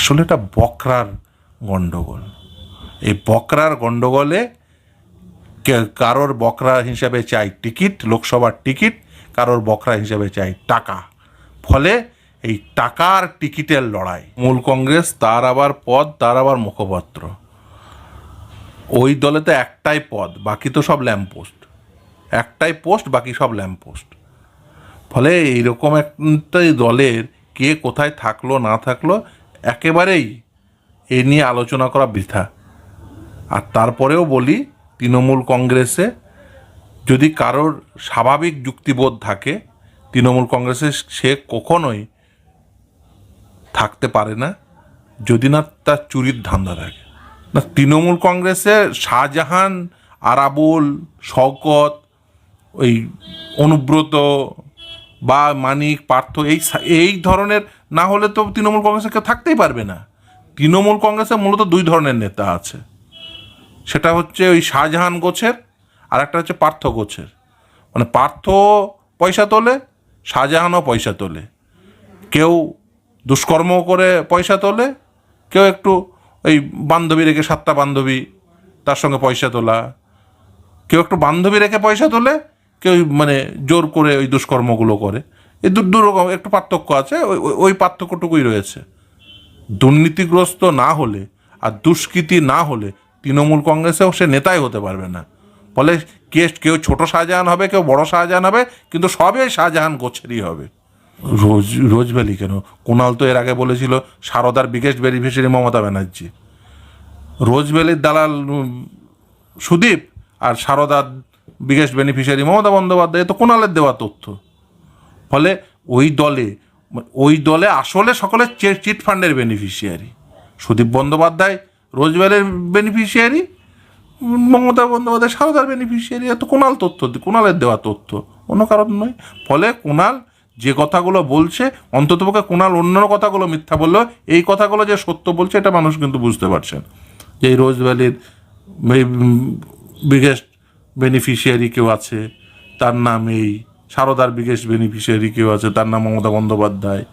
আসলে এটা বকরার গণ্ডগোল এই বকরার গণ্ডগোলে কারোর বকরা হিসাবে চাই টিকিট, লোকসভার টিকিট, কারোর বকরা হিসাবে চাই টাকা। ফলে এই টাকার টিকিটের লড়াই। মূল কংগ্রেস, তার আবার পদ, তার আবার মুখপাত্র। ওই দলে তো একটাই পদ, বাকি তো সব ল্যাম্পপোস্ট। একটাই পোস্ট, বাকি সব ল্যাম্পপোস্ট। ফলে এইরকম একটা দলের কে কোথায় থাকল, না থাকল একেবারেই এ নিয়ে আলোচনা করা বৃথা। আর তারপরেও বলি, তৃণমূল কংগ্রেসে যদি কারোর স্বাভাবিক যুক্তিবোধ থাকে, তৃণমূল কংগ্রেসে সে কখনোই থাকতে পারে না, যদি না তার চুরির ধান্দা থাকে। না, তৃণমূল কংগ্রেসে শাহজাহান, আরাবুল, শওকত, ওই অনুব্রত বা মানিক, পার্থ, এই এই ধরনের না হলে তো তৃণমূল কংগ্রেসে কেউ থাকতেই পারবে না। তৃণমূল কংগ্রেসে মূলত দুই ধরনের নেতা আছে। সেটা হচ্ছে ওই শাহজাহান গোছের, আর একটা হচ্ছে পার্থ গোছের। মানে পার্থ পয়সা তোলে, শাহজাহানও পয়সা তোলে। কেউ দুষ্কর্ম করে পয়সা তোলে, কেউ একটু ওই বান্ধবী রেখে সাতটা বান্ধবী তার সঙ্গে পয়সা তোলা। কেউ একটু বান্ধবী রেখে পয়সা তোলে, কেউ মানে জোর করে ওই দুষ্কর্মগুলো করে। এই দু রকম, একটু পার্থক্য আছে, ওই- পার্থক্যটুকুই রয়েছে। দুর্নীতিগ্রস্ত না হলে আর দুষ্কৃতি না হলে তৃণমূল কংগ্রেসেও সে নেতাই হতে পারবে না। ফলে কে, কেউ ছোট শাহজাহান হবে, কেউ বড় শাহজাহান হবে, কিন্তু সবই শাহজাহান গোছেরই হবে। রোজ রোজভ্যালি কেন? কুণাল তো এর আগে বলেছিল, সারদার বিগেস্ট বেনিফিশিয়ারি মমতা ব্যানার্জি। রোজভ্যালির দালাল সুদীপ আর সারদার বিগেস্ট বেনিফিশিয়ারি মমতা বন্দ্যোপাধ্যায় এ তো কুণালের দেওয়া তথ্য। ফলে ওই দলে ওই দলে আসলে সকলে চিট ফান্ডের বেনিফিশিয়ারি সুদীপ বন্দ্যোপাধ্যায় রোজভ্যালির বেনিফিশিয়ারি মমতা বন্দ্যোপাধ্যায় সারদার বেনিফিশিয়ারি এত কোনাল তথ্য কোনালের দেওয়া তথ্য অন্য কারণ নয়। ফলে কোনাল যে কথাগুলো বলছে, অন্ততপক্ষে কোনাল অন্য কথাগুলো মিথ্যা বললেও এই কথাগুলো যে সত্য বলছে, এটা মানুষ কিন্তু বুঝতে পারছেন যে এই রোজ ভ্যালির বিগেস্ট বেনিফিশিয়ারি কেউ আছে, তার নাম এই সারদার বিগেস্ট বেনিফিশিয়ারি কেউ আছে, তার নাম মমতা বন্দ্যোপাধ্যায়।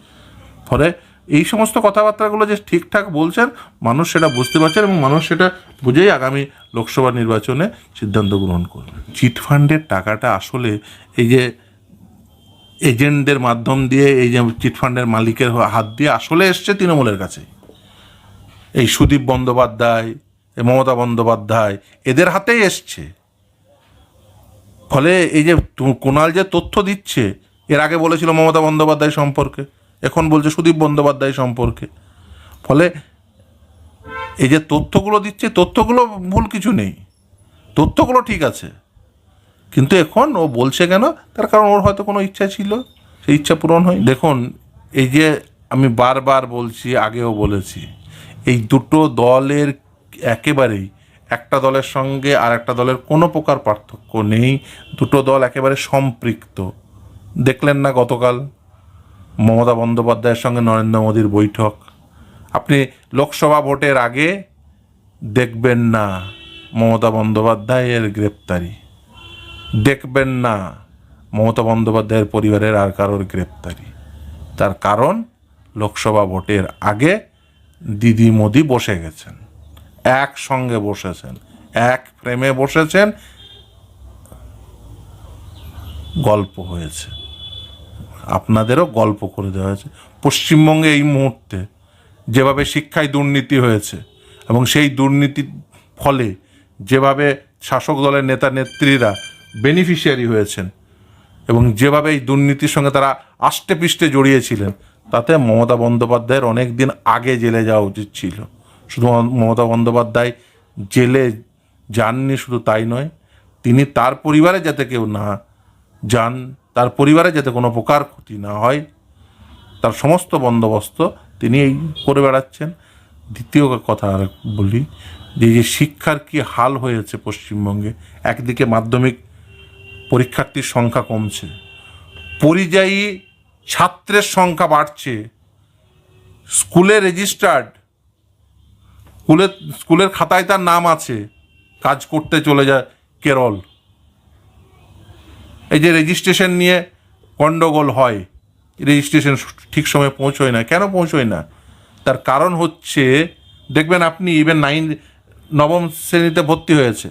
ফলে এই সমস্ত কথাবার্তাগুলো যে ঠিকঠাক বলছেন, মানুষ সেটা বুঝতে পারছেন এবং মানুষ সেটা বুঝেই আগামী লোকসভা নির্বাচনে সিদ্ধান্ত গ্রহণ করবে। চিটফান্ডের টাকাটা আসলে এই যে এজেন্টদের মাধ্যম দিয়ে, এই যে চিটফান্ডের মালিকের হাত দিয়ে আসলে এসছে তৃণমূলের কাছে। এই সুদীপ বন্দ্যোপাধ্যায় মমতা বন্দ্যোপাধ্যায়, এদের হাতেই এসছে। ফলে এই যে কুণাল যে তথ্য দিচ্ছে, এর আগে বলেছিল মমতা বন্দ্যোপাধ্যায় সম্পর্কে, এখন বলছে সুদীপ বন্দ্যোপাধ্যায় সম্পর্কে। ফলে এই যে তথ্যগুলো দিচ্ছে, তথ্যগুলো ভুল কিছু নেই। তথ্যগুলো ঠিক আছে। কিন্তু এখন ও বলছে কেন? তার কারণ ওর হয়তো কোনো ইচ্ছা ছিল। সেই ইচ্ছা পূরণ হয় দেখুন, এই যে আমি বারবার বলছি, আগেও বলেছি, এই দুটো দলের একেবারেই একটা দলের সঙ্গে আর একটা দলের কোনো প্রকার পার্থক্য নেই। দুটো দল একেবারে সম্পৃক্ত। দেখলেন না গতকাল মমতা বন্দ্যোপাধ্যায়ের সঙ্গে নরেন্দ্র মোদীর বৈঠক। আপনি লোকসভা ভোটের আগে দেখবেন না মমতা বন্দ্যোপাধ্যায়ের গ্রেপ্তারি। দেখবেন না মমতা বন্দ্যোপাধ্যায়ের পরিবারের আর কারোর গ্রেপ্তারি। তার কারণ লোকসভা ভোটের আগে দিদি মোদি বসে গেছেন। একসঙ্গে বসেছেন, এক ফ্রেমে বসেছেন। গল্প হয়েছে। আপনাদেরও গল্প করে দেওয়া হয়েছে। পশ্চিমবঙ্গে এই মুহূর্তে যেভাবে শিক্ষায় দুর্নীতি হয়েছে এবং সেই দুর্নীতির ফলে যেভাবে শাসক দলের নেতা নেত্রীরা বেনিফিশিয়ারি হয়েছেন এবং যেভাবে এই দুর্নীতির সঙ্গে তারা আষ্টে পিষ্টে জড়িয়েছিলেন তাতে মমতা বন্দ্যোপাধ্যায়ের অনেক দিন আগে জেলে যাওয়া উচিত ছিল। শুধু মমতা বন্দ্যোপাধ্যায় জেলে যাননি শুধু তাই নয়, তিনি তার পরিবারে যাতে কেউ না যান, তার পরিবারে যাতে কোনো প্রকার ক্ষতি না হয়, তার সমস্ত বন্দোবস্ত তিনি এই করে বেড়াচ্ছেন। দ্বিতীয় কথা আর বলি যে যে শিক্ষার কি হাল হয়েছে পশ্চিমবঙ্গে, একদিকে মাধ্যমিক পরীক্ষার্থীর সংখ্যা কমছে, পরিযায়ী ছাত্রের সংখ্যা বাড়ছে, স্কুলে রেজিস্টার্ড স্কুলের স্কুলের খাতায় তার নাম আছে। কাজ করতে চলে যায় কেরল। এই যে রেজিস্ট্রেশন নিয়ে গণ্ডগোল হয় রেজিস্ট্রেশন ঠিক সময়ে পৌঁছয় না। কেন পৌঁছয় না? তার কারণ হচ্ছে, দেখবেন আপনি ইভেন নাইন নবম শ্রেণীতে ভর্তি হয়েছে।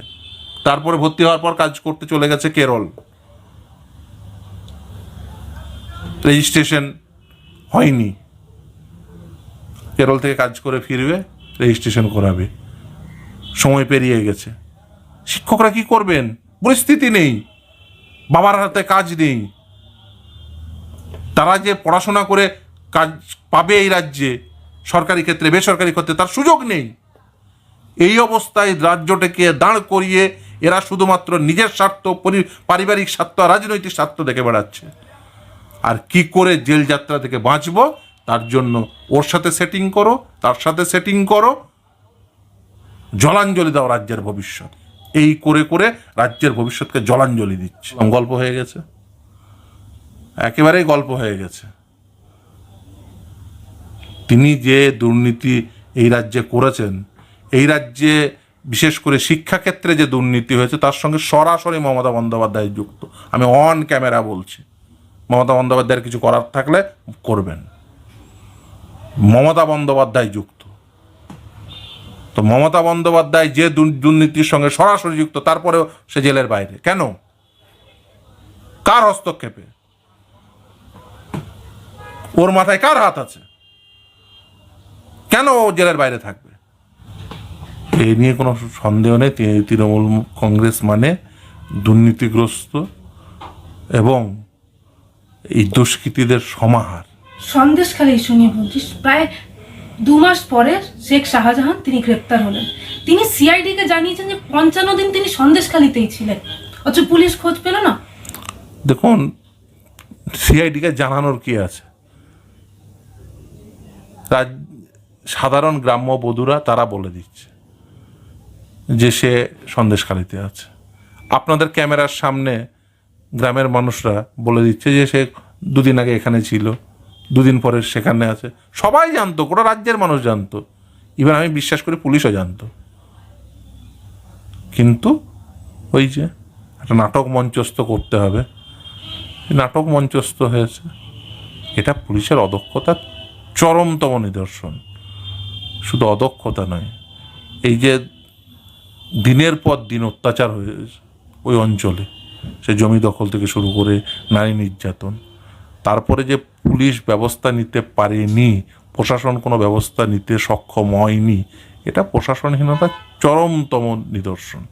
তারপরে ভর্তি হওয়ার পর কাজ করতে চলে গেছে কেরল। রেজিস্ট্রেশন হয়নি। কেরল থেকে কাজ করে ফিরবে। রেজিস্ট্রেশন করাবে। সময় পেরিয়ে গেছে। শিক্ষকরা কি করবেন? পরিস্থিতি নেই। বাবার হাতে কাজ নেই। তারা যে পড়াশোনা করে কাজ পাবে এই রাজ্যে, সরকারি ক্ষেত্রে, বেসরকারি ক্ষেত্রে, তার সুযোগ নেই। এই অবস্থায় রাজ্যটাকে দাঁড় করিয়ে এরা শুধুমাত্র নিজের স্বার্থ, পরি- পারিবারিক স্বার্থ রাজনৈতিক স্বার্থ দেখে বেড়াচ্ছে। আর কি করে জেল যাত্রা থেকে বাঁচবো? তার জন্য ওর সাথে সেটিং করো তার সাথে সেটিং করো। জলাঞ্জলি দাও রাজ্যের ভবিষ্যৎ। এই করে করে রাজ্যের ভবিষ্যৎকে জলাঞ্জলি দিচ্ছে। গল্প হয়ে গেছে? একেবারেই গল্প হয়ে গেছে। তিনি যে দুর্নীতি এই রাজ্যে করেছেন এই রাজ্যে বিশেষ করে শিক্ষাক্ষেত্রে যে দুর্নীতি হয়েছে তার সঙ্গে সরাসরি মমতা বন্দ্যোপাধ্যায় যুক্ত। আমি অন ক্যামেরা বলছি। মমতা বন্দ্যোপাধ্যায়ের কিছু করার থাকলে করবেন। মমতা বন্দ্যোপাধ্যায় যুক্ত। তো মমতা বন্দ্যোপাধ্যায় যে দুর- দুর্নীতির সঙ্গে সরাসরি যুক্ত, তারপরেও সে জেলের বাইরে। কেন? কার হস্তক্ষেপে? ওর মাথায় কার হাত আছে? কেন ও জেলের বাইরে থাকবে? এই নিয়ে কোনো সন্দেহ নেই। তৃণমূল কংগ্রেস মানে দুর্নীতিগ্রস্ত এবং এই দুষ্কৃতীদের সমাহার। সন্দেশখালী ইস্যু নিয়ে বলছিস। প্রায় দু মাস পরে শেখ শাহজাহান তিনি গ্রেপ্তার হলেন। তিনি সিআইডিকে জানিয়েছেন যে পঞ্চান্ন দিন তিনি সন্দেশখালীতেই ছিলেন। অথচ পুলিশ খোঁজ পেল না। দেখুন, সিআইডিকে জানানোর কি আছে? সাধারণ গ্রাম্য বধূরা তারা বলে দিচ্ছে যে সে সন্দেশখালিতে আছে। আপনাদের ক্যামেরার সামনে গ্রামের মানুষরা বলে দিচ্ছে যে সে দুদিন আগে এখানে ছিল। দুদিন পরে সেখানে আছে। সবাই জানতো, গোটা রাজ্যের মানুষ জানতো। ইভেন আমি বিশ্বাস করি পুলিশও জানতো। কিন্তু ওই যে একটা নাটক মঞ্চস্থ করতে হবে। নাটক মঞ্চস্থ হয়েছে। এটা পুলিশের অদক্ষতার চরমতম নিদর্শন। শুধু অদক্ষতা নয়, এই যে দিনের পর দিন অত্যাচার হয়েছে ওই অঞ্চলে। সে জমি দখল থেকে শুরু করে নারী নির্যাতন। তারপরে যে পুলিশ ব্যবস্থা নিতে পারেনি প্রশাসন কোনো ব্যবস্থা নিতে সক্ষম হয়নি। এটা প্রশাসনহীনতার চরমতম নিদর্শন।